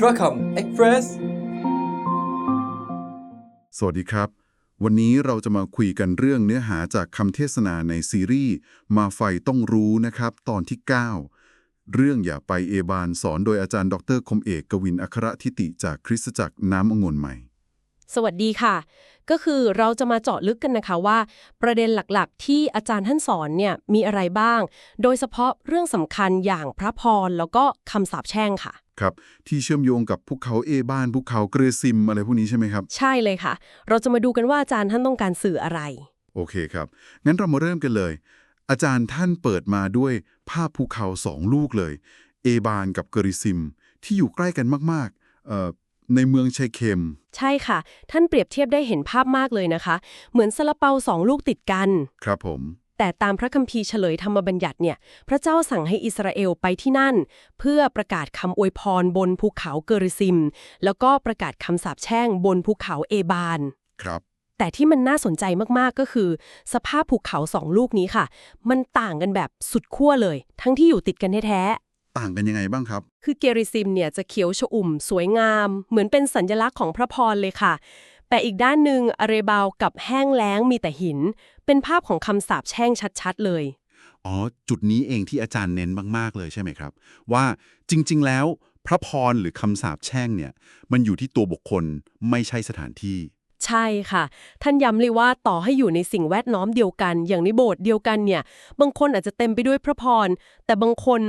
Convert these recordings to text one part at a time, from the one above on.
พระคำเอ็กเพรสสวัสดีครับ วันนี้เราจะมาคุยกันเรื่องเนื้อหาจากคำเทศนาในซีรีส์ มาไฟต้องรู้นะครับ ตอนที่ 9 เรื่องอย่าไปเอบานสอนโดยอาจารย์ ดร คมเอกกวินอัครทิติจากคริสตจักรน้ำองุ่นใหม่ สวัสดีค่ะ ก็คือเราจะมาเจาะลึกกันนะคะว่า ประเด็นหลักๆ ที่อาจารย์ท่านสอนเนี่ยมีอะไรบ้าง โดยเฉพาะเรื่องสำคัญอย่างพระพรแล้วก็คำสาปแช่งค่ะ ครับ ที่เชื่อมโยงกับภูเขาเอบานภูเขาเกรซิมอะไรพวกนี้ใช่ไหมครับ ใช่เลยค่ะ เราจะมาดูกันว่าอาจารย์ท่านต้องการสื่ออะไร โอเคครับ งั้นเรามาเริ่มกันเลย อาจารย์ท่านเปิดมาด้วยภาพภูเขาสองลูกเลย เอบานกับเกริซิม ที่อยู่ใกล้กันมากๆเอ่อ ในเมืองเชเคม ใช่ค่ะ ท่านเปรียบเทียบได้เห็นภาพมากเลยนะคะ เหมือนซาลาเปาสองลูกติดกัน ครับผม แต่ตามพระคัมภีร์เฉลยธรรมบัญญัติเนี่ย พระเจ้าสั่งให้อิสราเอลไปที่นั่น เพื่อประกาศคำอวยพรบนภูเขาเกอริซิม แล้วก็ประกาศคำสาปแช่งบนภูเขาเอบาน ครับ แต่ที่มันน่าสนใจมากๆก็คือ สภาพภูเขาสองลูกนี้ค่ะ มันต่างกันแบบสุดขั้วเลย ทั้งที่อยู่ติดกันแท้ ต่างกันยังไงบ้างครับๆคือเกริซิมเนี่ยจะเขียวชอุ่ม สวยงาม เหมือนเป็นสัญลักษณ์ของพระพรเลยค่ะ แต่อีกด้านหนึ่งอาเรบาวกับแห้งแล้งมีแต่หิน เป็นภาพของคำสาปแช่งชัดๆ เลย อ๋อ จุดนี้เองที่อาจารย์เน้นมาก ๆ เลยใช่ไหมครับ ว่าจริง ๆ แล้วพระพรหรือคำสาปแช่งเนี่ย มันอยู่ที่ตัวบุคคลไม่ใช่สถานที่ ใช่ค่ะ ท่านย้ำเลยว่าต่อให้อยู่ในสิ่งแวดล้อมเดียวกัน อย่างในโบสถ์เดียวกันเนี่ย บางคนอาจจะเต็มไปด้วยพระพร แต่บางคน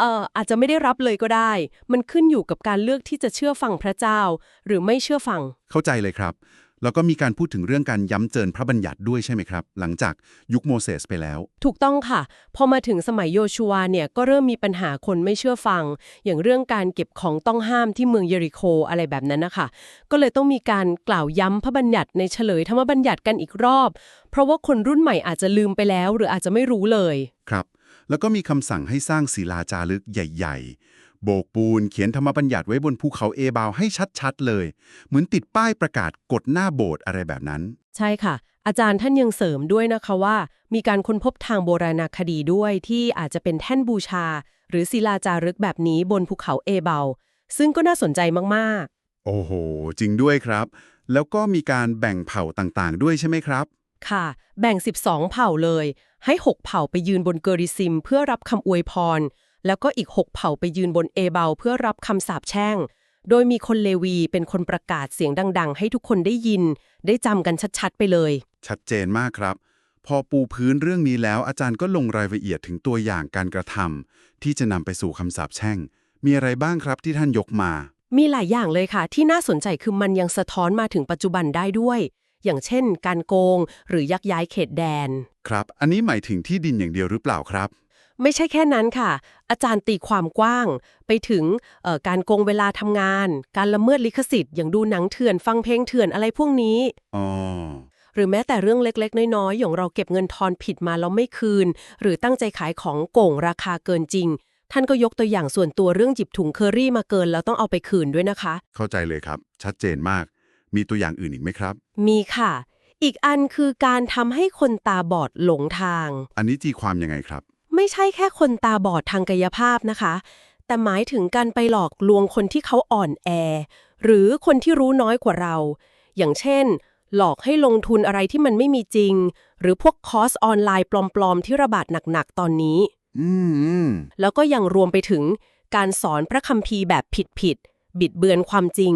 เอ่ออาจจะไม่ได้รับเลยก็ได้ มันขึ้นอยู่กับการเลือกที่จะเชื่อฟังพระเจ้า หรือไม่เชื่อฟัง เข้าใจเลยครับ แล้วก็มีการพูดถึงเรื่องการย้ำเจินพระบัญญัติด้วยใช่ไหมครับ หลังจากยุคโมเสสไปแล้ว ถูกต้องค่ะ พอมาถึงสมัยโยชัวเนี่ยก็เริ่มมีปัญหาคนไม่เชื่อฟัง อย่างเรื่องการเก็บของต้องห้ามที่เมืองเยริโคอะไรแบบนั้นนะคะ ก็เลยต้องมีการกล่าวย้ำพระบัญญัติในเฉลยธรรมบัญญัติกันอีกรอบ เพราะว่าคนรุ่นใหม่อาจจะลืมไปแล้ว หรืออาจจะไม่รู้เลย ครับ แล้วก็มีคำสั่งให้สร้างศิลาจารึกใหญ่ ๆ โบกปูนเขียนธรรมบัญญัติไว้บนภูเขาเอบาวให้ชัดๆเลย เหมือนติดป้ายประกาศกฎหน้าโบสถ์อะไรแบบนั้น ใช่ค่ะ อาจารย์ท่านยังเสริมด้วยนะคะว่า มีการค้นพบทางโบราณคดีด้วยที่อาจจะเป็นแท่นบูชา หรือศิลาจารึกแบบนี้บนภูเขาเอเบา ซึ่งก็น่าสนใจมากโอ้โห จริงด้วยครับ แล้วก็มีการแบ่งเผ่าต่างๆ ด้วยใช่ไหมครับๆ ค่ะ แบ่ง 12 เผ่าเลย ให้ 6 เผ่าไปยืนบนเกอริซิม เพื่อรับคำอวยพร แล้วก็อีก 6 เผ่าไปยืนบนเอเบาเพื่อรับคำสาปแช่ง โดยมีคนเลวีเป็นคนประกาศเสียงดัง ๆ ให้ทุกคนได้ยิน ได้จำกันชัดๆ ไปเลย ชัดเจนมากครับ พอปูพื้นเรื่องนี้แล้วอาจารย์ก็ลงรายละเอียดถึงตัวอย่างการกระทำที่จะนำไปสู่คำสาปแช่ง มีอะไรบ้างครับที่ท่านยกมา มีหลายอย่างเลยค่ะ ที่น่าสนใจคือมันยังสะท้อนมาถึงปัจจุบันได้ด้วย อย่างเช่น การโกง หรือยักย้ายเขตแดน ครับ อันนี้หมายถึงที่ดินอย่างเดียวหรือเปล่าครับ ไม่ใช่แค่นั้นค่ะ อาจารย์ตีความกว้าง ไปถึงเอ่อการโกงเวลาทำงาน การละเมิดลิขสิทธิ์อย่างดูหนังเถื่อนฟังเพลงเถื่อนอะไรพวกนี้อ๋อหรือแม้แต่เรื่องเล็กๆ น้อยๆอย่างเราเก็บเงินทอนผิดมาแล้วไม่คืน หรือตั้งใจขายของโก่งราคาเกินจริง ท่านก็ยกตัวอย่างส่วนตัวเรื่องจิบถุงเคอรี่มาเกิน แล้วต้องเอาไปคืนด้วยนะคะ เข้าใจเลยครับ ชัดเจนมาก มีตัวอย่างอื่นอีกไหมครับ มีค่ะ อีกอันคือการทำให้คนตาบอดหลงทาง อันนี้ตีความยังไงครับ ไม่ใช่แค่คนตาบอดทางกายภาพนะคะ แต่หมายถึงการไปหลอกลวงคนที่เขาอ่อนแอ หรือคนที่รู้น้อยกว่าเรา อย่างเช่น หลอกให้ลงทุนอะไรที่มันไม่มีจริง หรือพวกคอร์สออนไลน์ปลอมๆที่ระบาดหนักๆตอนนี้ อืมอืมแล้วก็ยังรวมไปถึงการสอนพระคัมภีร์แบบผิดๆ บิดเบือนความจริง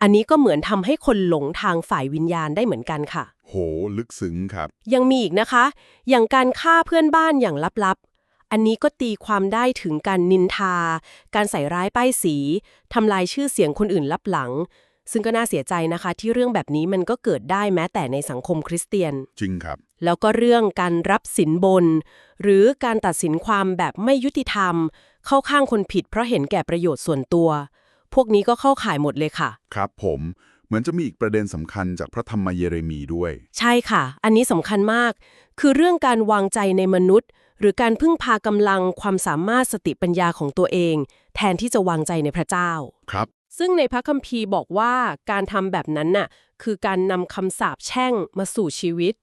อันนี้ก็เหมือนทำให้คนหลงทางฝ่ายวิญญาณได้เหมือนกันค่ะ โห ลึกซึ้งครับ ยังมีอีกนะคะ อย่างการฆ่าเพื่อนบ้านอย่างลับๆ อันนี้ก็ตีความได้ถึงการนินทา การใส่ร้ายป้ายสีทำลายชื่อเสียงคนอื่นลับหลัง ซึ่งก็น่าเสียใจนะคะ ที่เรื่องแบบนี้มันก็เกิดได้แม้แต่ในสังคมคริสเตียน จริงครับ แล้วก็เรื่องการรับสินบน หรือการตัดสินความแบบไม่ยุติธรรม เข้าข้างคนผิดเพราะเห็นแก่ประโยชน์ส่วนตัว พวกนี้ก็เข้าข่ายหมดเลยค่ะ ครับผมเหมือนจะมีอีกประเด็นสำคัญจากพระธรรมเยเรมีด้วย ใช่ค่ะ อันนี้สำคัญมาก คือเรื่องการวางใจในมนุษย์ หรือการพึ่งพากำลังความสามารถสติปัญญาของตัวเอง แทนที่จะวางใจในพระเจ้า ครับ ซึ่งในพระคัมภีร์บอกว่าการทำแบบนั้นน่ะคือการนำคำสาปแช่งมาสู่ชีวิต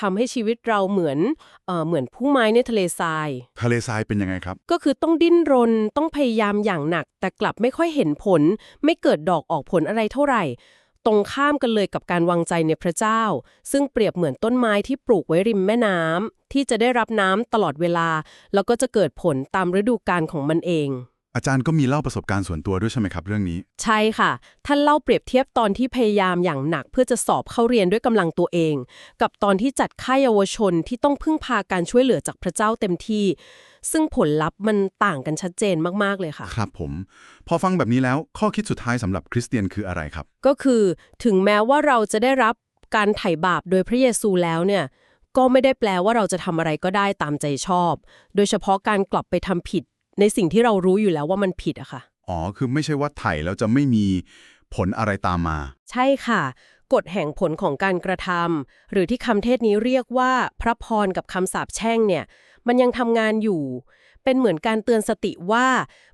ทำให้ชีวิตเราเหมือนเอ่อเหมือนผู้ไม้ในทะเลทราย ทะเลทรายเป็นยังไงครับ ก็คือต้องดิ้นรนต้องพยายามอย่างหนัก แต่กลับไม่ค่อยเห็นผล ไม่เกิดดอกออกผลอะไรเท่าไหร่ ตรงข้ามกันเลยกับการวางใจในพระเจ้า ซึ่งเปรียบเหมือนต้นไม้ที่ปลูกไว้ริมแม่น้ำที่จะได้รับน้ำตลอดเวลา แล้วก็จะเกิดผลตามฤดูกาลของมันเอง อาจารย์ก็มีเล่าประสบการณ์ส่วนตัวด้วยใช่ไหมครับเรื่องนี้ ใช่ค่ะ ท่านเล่าเปรียบเทียบตอนที่พยายามอย่างหนักเพื่อจะสอบเข้าเรียนด้วยกำลังตัวเอง กับตอนที่จัดค่ายเยาวชนที่ต้องพึ่งพาการช่วยเหลือจากพระเจ้าเต็มที่ ซึ่งผลลัพธ์มันต่างกันชัดเจนมากๆเลยค่ะ ครับผม พอฟังแบบนี้แล้วข้อคิดสุดท้ายสำหรับคริสเตียนคืออะไรครับ ก็คือถึงแม้ว่าเราจะได้รับการไถ่บาปโดยพระเยซูแล้วเนี่ยก็ไม่ได้แปลว่าเราจะทำอะไรก็ได้ตามใจชอบ โดยเฉพาะการกลับไปทำผิด ในสิ่งที่เรารู้อยู่แล้วว่ามันผิดอะค่ะ อ๋อ คือไม่ใช่ว่าไถ่แล้วจะไม่มีผลอะไรตามมา ใช่ค่ะ กฎแห่งผลของการกระทำหรือที่คำเทศนี้เรียกว่าพระพรกับคำสาปแช่งเนี่ย มันยังทำงานอยู่ เป็นเหมือนการเตือนสติว่า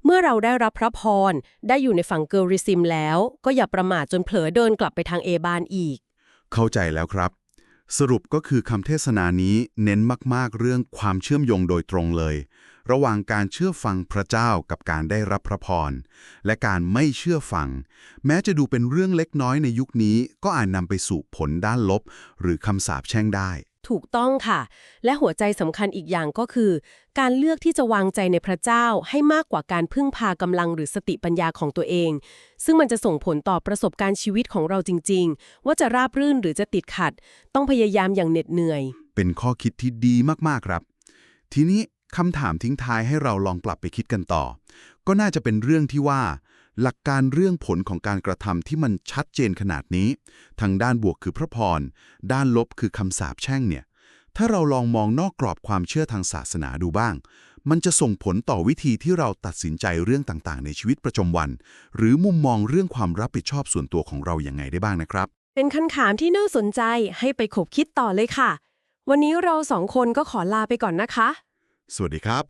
เมื่อเราได้รับพระพรได้อยู่ในฝั่งเกอริซิมแล้ว ก็อย่าประมาทจนเผลอเดินกลับไปทางเอบานอีก เข้าใจแล้วครับ สรุปก็คือคำเทศนานี้เน้นมาก ๆ เรื่องความเชื่อมโยงโดยตรงเลย ระหว่างการเชื่อฟังพระเจ้ากับการได้รับพระพร และการไม่เชื่อฟัง แม้จะดูเป็นเรื่องเล็กน้อยในยุคนี้ ก็อาจนำไปสู่ผลด้านลบ หรือคำสาปแช่งได้ ถูกต้องค่ะ และหัวใจสำคัญอีกอย่างก็คือ การเลือกที่จะวางใจในพระเจ้าให้มากกว่าการพึ่งพากำลังหรือสติปัญญาของตัวเอง ซึ่งมันจะส่งผลต่อประสบการณ์ชีวิตของเราจริง ๆ ว่าจะราบรื่นหรือจะติดขัด ต้องพยายามอย่างเหน็ดเหนื่อย เป็นข้อคิดที่ดีมากๆครับ ทีนี้ คำถามทิ้งท้ายให้เราลองกลับไปคิดกันต่อ ก็น่าจะเป็นเรื่องที่ว่า หลักการเรื่องผลของการกระทำที่มันชัดเจนขนาดนี้ ทางด้านบวกคือพระพร ด้านลบคือคำสาปแช่งเนี่ย ถ้าเราลองมองนอกกรอบความเชื่อทางศาสนาดูบ้าง มันจะส่งผลต่อวิธีที่เราตัดสินใจเรื่องต่างๆ ในชีวิตประจำวัน หรือมุมมองเรื่องความรับผิดชอบส่วนตัวของเราอย่างไงได้บ้างนะครับ เป็นคำถามที่น่าสนใจให้ไปขบคิดต่อเลยค่ะ วันนี้เราสองคนก็ขอลาไปก่อนนะคะ สวัสดีครับ